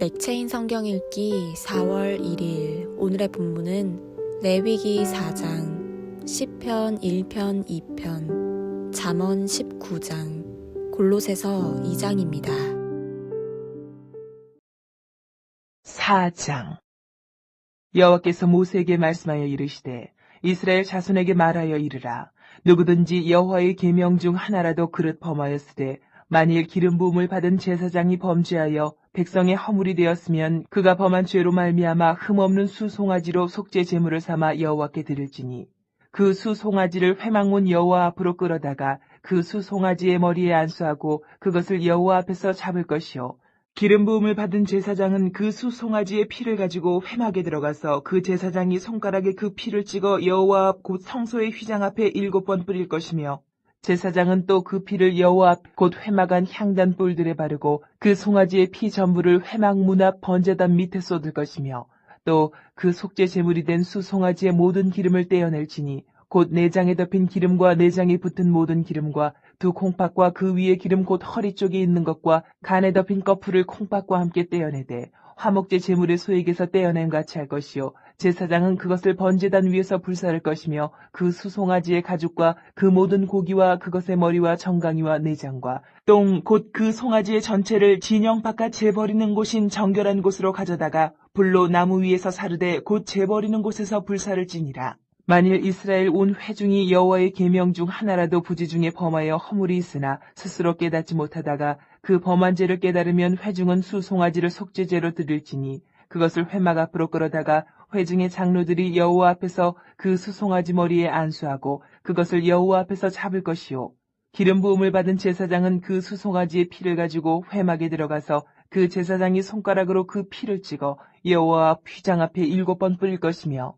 맥체인 성경 읽기 4월 1일. 오늘의 본문은 레위기 4장 10편 1편 2편 잠언 19장 골로새서 2장입니다. 4장. 여호와께서 모세에게 말씀하여 이르시되 이스라엘 자손에게 말하여 이르라. 누구든지 여호와의 계명 중 하나라도 그릇 범하였으되 만일 기름 부음을 받은 제사장이 범죄하여 백성의 허물이 되었으면 그가 범한 죄로 말미암아 흠없는 수송아지로 속죄 제물을 삼아 여호와께 드릴지니 그 수송아지를 회막문 여호와 앞으로 끌어다가 그 수송아지의 머리에 안수하고 그것을 여호와 앞에서 잡을 것이요. 기름 부음을 받은 제사장은 그 수송아지의 피를 가지고 회막에 들어가서 그 제사장이 손가락에 그 피를 찍어 여호와 앞 곧 성소의 휘장 앞에 일곱 번 뿌릴 것이며 제사장은 또 그 피를 여호와 앞 곧 회막 안 향단 뿔들에 바르고 그 송아지의 피 전부를 회막 문 앞 번제단 밑에 쏟을 것이며 또 그 속죄 제물이 된 수송아지의 모든 기름을 떼어낼지니 곧 내장에 덮인 기름과 내장에 붙은 모든 기름과 두 콩팥과 그 위에 기름 곧 허리 쪽에 있는 것과 간에 덮인 거풀을 콩팥과 함께 떼어내되 화목제 제물의 소액에서 떼어낸 같이 할 것이요 제사장은 그것을 번제단 위에서 불사를 것이며 그 수송아지의 가죽과 그 모든 고기와 그것의 머리와 정강이와 내장과 똥 곧 그 송아지의 전체를 진영 바깥 재버리는 곳인 정결한 곳으로 가져다가 불로 나무 위에서 사르되 곧 재버리는 곳에서 불사를 지니라. 만일 이스라엘 온 회중이 여호와의 계명 중 하나라도 부지 중에 범하여 허물이 있으나 스스로 깨닫지 못하다가 그 범한 죄를 깨달으면 회중은 수송아지를 속죄제로 드릴지니 그것을 회막 앞으로 끌어다가 회중의 장로들이 여호와 앞에서 그 수송아지 머리에 안수하고 그것을 여호와 앞에서 잡을 것이요. 기름 부음을 받은 제사장은 그 수송아지의 피를 가지고 회막에 들어가서 그 제사장이 손가락으로 그 피를 찍어 여호와 앞 휘장 앞에 일곱 번 뿌릴 것이며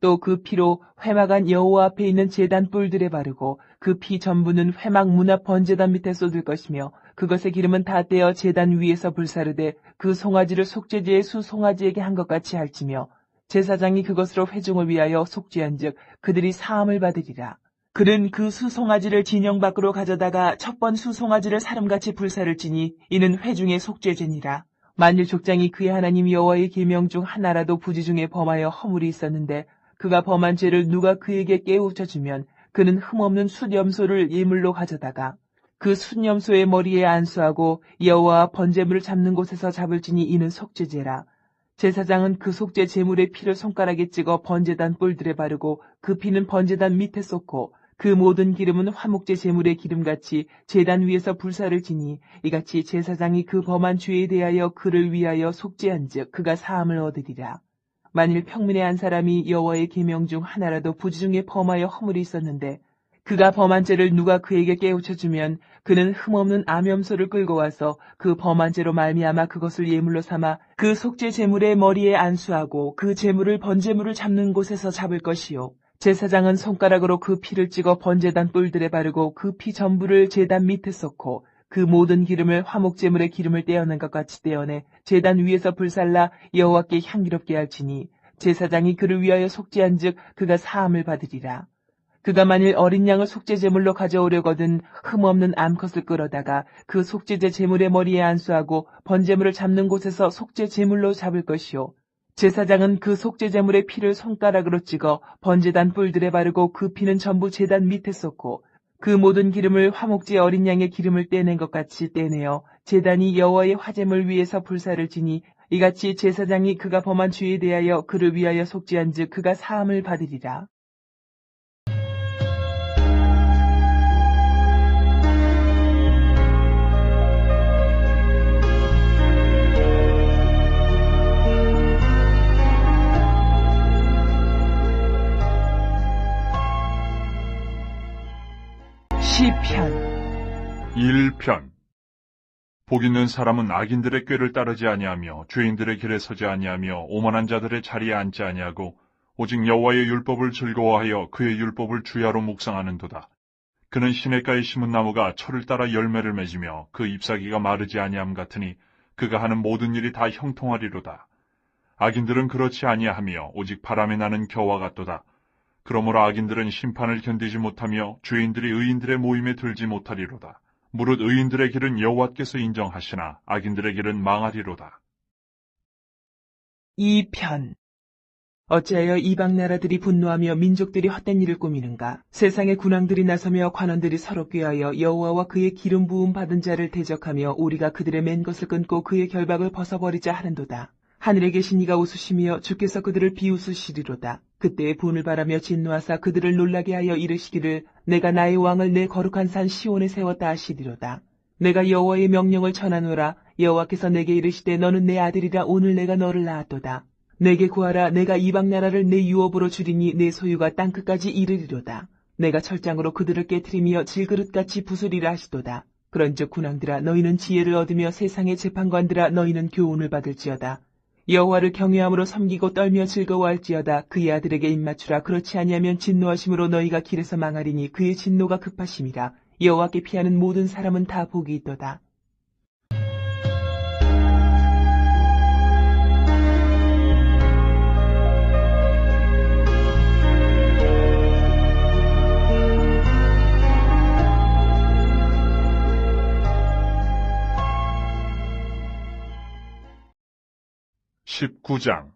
또 그 피로 회막 안 여호와 앞에 있는 제단 뿔들에 바르고 그 피 전부는 회막 문 앞 번제단 밑에 쏟을 것이며 그것의 기름은 다 떼어 제단 위에서 불사르되 그 송아지를 속죄제의 수 송아지에게 한 것 같이 할지며 제사장이 그것으로 회중을 위하여 속죄한즉 그들이 사함을 받으리라. 그는 그 수송아지를 진영 밖으로 가져다가 첫 번 수송아지를 사름같이 불사를 지니 이는 회중의 속죄제니라. 만일 족장이 그의 하나님 여호와의 계명 중 하나라도 부지 중에 범하여 허물이 있었는데 그가 범한 죄를 누가 그에게 깨우쳐 주면 그는 흠없는 숫염소를 예물로 가져다가 그 숫염소의 머리에 안수하고 여호와 번제물을 잡는 곳에서 잡을지니 이는 속죄제라. 제사장은 그 속죄 제물의 피를 손가락에 찍어 번제단 뿔들에 바르고 그 피는 번제단 밑에 쏟고 그 모든 기름은 화목제 제물의 기름같이 제단 위에서 불사를 지니 이같이 제사장이 그 범한 죄에 대하여 그를 위하여 속죄한즉 그가 사함을 얻으리라. 만일 평민의 한 사람이 여호와의 계명 중 하나라도 부지 중에 범하여 허물이 있었는데 그가 범한 죄를 누가 그에게 깨우쳐 주면 그는 흠없는 암염소를 끌고 와서 그 범한 죄로 말미암아 그것을 예물로 삼아 그 속죄 제물의 머리에 안수하고 그 제물을 번제물을 잡는 곳에서 잡을 것이요 제사장은 손가락으로 그 피를 찍어 번제단 뿔들에 바르고 그 피 전부를 제단 밑에 쏟고 그 모든 기름을 화목제물의 기름을 떼어낸 것 같이 떼어내 제단 위에서 불살라 여호와께 향기롭게 할지니 제사장이 그를 위하여 속죄한즉 그가 사함을 받으리라. 그가 만일 어린 양을 속죄 제물로 가져오려거든 흠없는 암컷을 끌어다가 그 속죄제 제물의 머리에 안수하고 번제물을 잡는 곳에서 속죄 제물로 잡을 것이요 제사장은 그 속죄 제물의 피를 손가락으로 찍어 번제단 뿔들에 바르고 그 피는 전부 제단 밑에 쏟고 그 모든 기름을 화목제 어린 양의 기름을 떼낸 것 같이 떼내어 제단이 여호와의 화제물 위에서 불사를 지니 이같이 제사장이 그가 범한 죄에 대하여 그를 위하여 속죄한즉 그가 사함을 받으리라. 복 있는 사람은 악인들의 꾀를 따르지 아니하며 죄인들의 길에 서지 아니하며 오만한 자들의 자리에 앉지 아니하고 오직 여호와의 율법을 즐거워하여 그의 율법을 주야로 묵상하는도다. 그는 시냇가에 심은 나무가 철을 따라 열매를 맺으며 그 잎사귀가 마르지 아니함 같으니 그가 하는 모든 일이 다 형통하리로다. 악인들은 그렇지 아니하며 오직 바람에 나는 겨와 같도다. 그러므로 악인들은 심판을 견디지 못하며 죄인들이 의인들의 모임에 들지 못하리로다. 무릇 의인들의 길은 여호와께서 인정하시나 악인들의 길은 망하리로다. 2편 어찌하여 이방 나라들이 분노하며 민족들이 헛된 일을 꾸미는가? 세상의 군왕들이 나서며 관원들이 서로 꾀하여 여호와와 그의 기름 부음 받은 자를 대적하며 우리가 그들의 맨 것을 끊고 그의 결박을 벗어버리자 하는도다. 하늘에 계신 이가 웃으시며 주께서 그들을 비웃으시리로다. 그때의 분을 바라며 진노하사 그들을 놀라게 하여 이르시기를 내가 나의 왕을 내 거룩한 산 시온에 세웠다 하시리로다. 내가 여호와의 명령을 전하노라 여호와께서 내게 이르시되 너는 내 아들이라 오늘 내가 너를 낳았도다. 내게 구하라 내가 이방 나라를 내 유업으로 주리니 내 소유가 땅 끝까지 이르리로다. 내가 철장으로 그들을 깨뜨리며 질그릇같이 부수리라 하시도다. 그런즉 군왕들아 너희는 지혜를 얻으며 세상의 재판관들아 너희는 교훈을 받을지어다. 여호와를 경외함으로 섬기고 떨며 즐거워할지어다. 그의 아들에게 입맞추라. 그렇지 아니하면 진노하심으로 너희가 길에서 망하리니 그의 진노가 급하심이라. 여호와께 피하는 모든 사람은 다 복이 있도다. 십구 장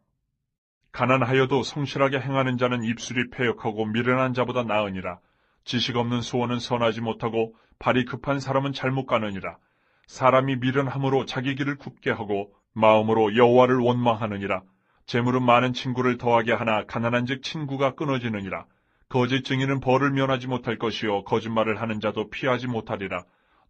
가난하여도 성실하게 행하는 자는 입술이 패역하고 미련한 자보다 나으니라. 지식 없는 소원은 선하지 못하고 발이 급한 사람은 잘못 가느니라. 사람이 미련함으로 자기 길을 굽게 하고 마음으로 여호와를 원망하느니라. 재물은 많은 친구를 더하게 하나 가난한즉 친구가 끊어지느니라. 거짓 증인은 벌을 면하지 못할 것이요 거짓말을 하는 자도 피하지 못하리라.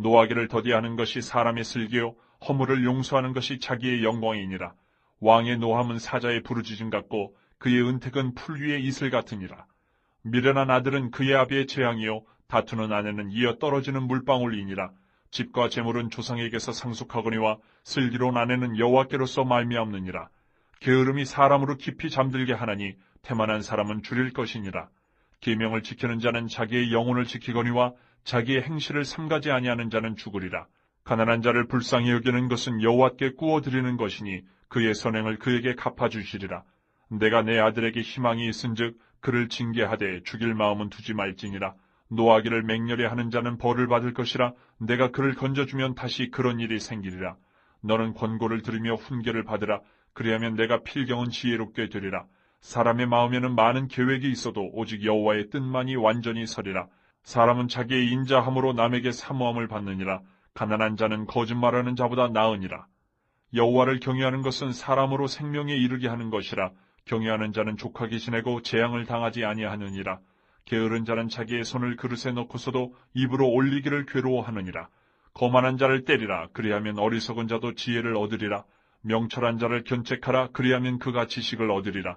노하기를 더디하는 것이 사람의 슬기요 허물을 용서하는 것이 자기의 영광이니라. 왕의 노함은 사자의 부르짖음 같고 그의 은택은 풀 위의 이슬 같으니라. 미련한 아들은 그의 아비의 재앙이요 다투는 아내는 이어 떨어지는 물방울이니라. 집과 재물은 조상에게서 상속하거니와 슬기로운 아내는 여호와께로서 말미암느니라. 게으름이 사람으로 깊이 잠들게 하나니 태만한 사람은 줄일 것이니라. 계명을 지키는 자는 자기의 영혼을 지키거니와 자기의 행실을 삼가지 아니하는 자는 죽으리라. 가난한 자를 불쌍히 여기는 것은 여호와께 구워드리는 것이니 그의 선행을 그에게 갚아주시리라. 내가 내 아들에게 희망이 있은즉 그를 징계하되 죽일 마음은 두지 말지니라. 노하기를 맹렬히 하는 자는 벌을 받을 것이라. 내가 그를 건져주면 다시 그런 일이 생기리라. 너는 권고를 들으며 훈계를 받으라. 그리하면 내가 필경은 지혜롭게 되리라. 사람의 마음에는 많은 계획이 있어도 오직 여호와의 뜻만이 완전히 서리라. 사람은 자기의 인자함으로 남에게 사모함을 받느니라. 가난한 자는 거짓말하는 자보다 나으니라. 여호와를 경외하는 것은 사람으로 생명에 이르게 하는 것이라. 경외하는 자는 족하게 지내고 재앙을 당하지 아니하느니라. 게으른 자는 자기의 손을 그릇에 넣고서도 입으로 올리기를 괴로워하느니라. 거만한 자를 때리라. 그리하면 어리석은 자도 지혜를 얻으리라. 명철한 자를 견책하라. 그리하면 그가 지식을 얻으리라.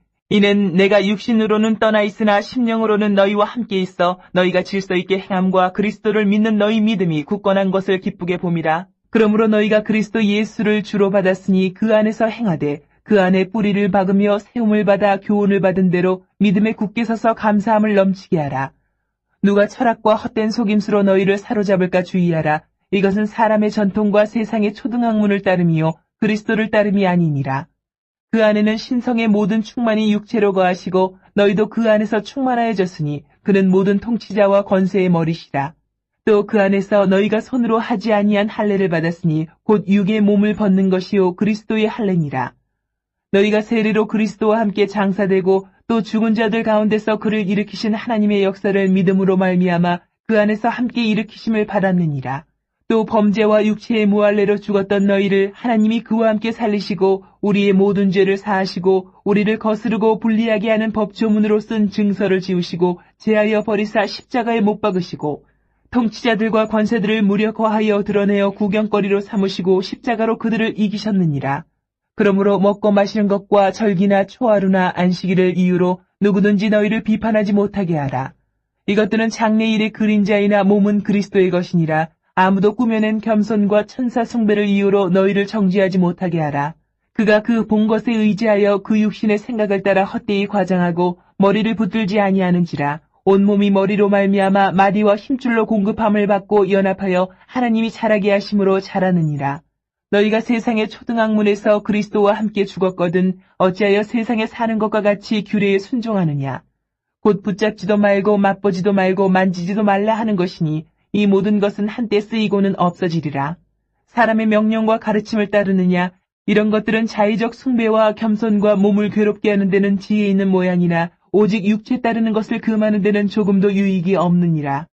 이는 내가 육신으로는 떠나 있으나 심령으로는 너희와 함께 있어 너희가 질서 있게 행함과 그리스도를 믿는 너희 믿음이 굳건한 것을 기쁘게 봄이라. 그러므로 너희가 그리스도 예수를 주로 받았으니 그 안에서 행하되 그 안에 뿌리를 박으며 세움을 받아 교훈을 받은 대로 믿음에 굳게 서서 감사함을 넘치게 하라. 누가 철학과 헛된 속임수로 너희를 사로잡을까 주의하라. 이것은 사람의 전통과 세상의 초등학문을 따름이요 그리스도를 따름이 아니니라. 그 안에는 신성의 모든 충만이 육체로 거하시고 너희도 그 안에서 충만하여졌으니 그는 모든 통치자와 권세의 머리시라. 또그 안에서 너희가 손으로 하지 아니한 할례를 받았으니 곧 육의 몸을 벗는 것이요 그리스도의 할례니라. 너희가 세례로 그리스도와 함께 장사되고 또 죽은 자들 가운데서 그를 일으키신 하나님의 역사를 믿음으로 말미암아 그 안에서 함께 일으키심을 받았느니라. 또 범죄와 육체의 무할례로 죽었던 너희를 하나님이 그와 함께 살리시고 우리의 모든 죄를 사하시고 우리를 거스르고 불리하게 하는 법조문으로 쓴 증서를 지우시고 제하여 버리사 십자가에 못 박으시고 통치자들과 관세들을 무력화하여 드러내어 구경거리로 삼으시고 십자가로 그들을 이기셨느니라. 그러므로 먹고 마시는 것과 절기나 초하루나 안식일을 이유로 누구든지 너희를 비판하지 못하게 하라. 이것들은 장래일의 그림자이나 몸은 그리스도의 것이니라. 아무도 꾸며낸 겸손과 천사 숭배를 이유로 너희를 정죄하지 못하게 하라. 그가 그 본 것에 의지하여 그 육신의 생각을 따라 헛되이 과장하고 머리를 붙들지 아니하는지라. 온몸이 머리로 말미암아 마디와 힘줄로 공급함을 받고 연합하여 하나님이 자라게 하심으로 자라느니라. 너희가 세상의 초등학문에서 그리스도와 함께 죽었거든 어찌하여 세상에 사는 것과 같이 규례에 순종하느냐. 곧 붙잡지도 말고 맛보지도 말고 만지지도 말라 하는 것이니 이 모든 것은 한때 쓰이고는 없어지리라. 사람의 명령과 가르침을 따르느냐 이런 것들은 자의적 숭배와 겸손과 몸을 괴롭게 하는 데는 지혜 있는 모양이나 오직 육체 따르는 것을 금하는 데는 조금도 유익이 없느니라.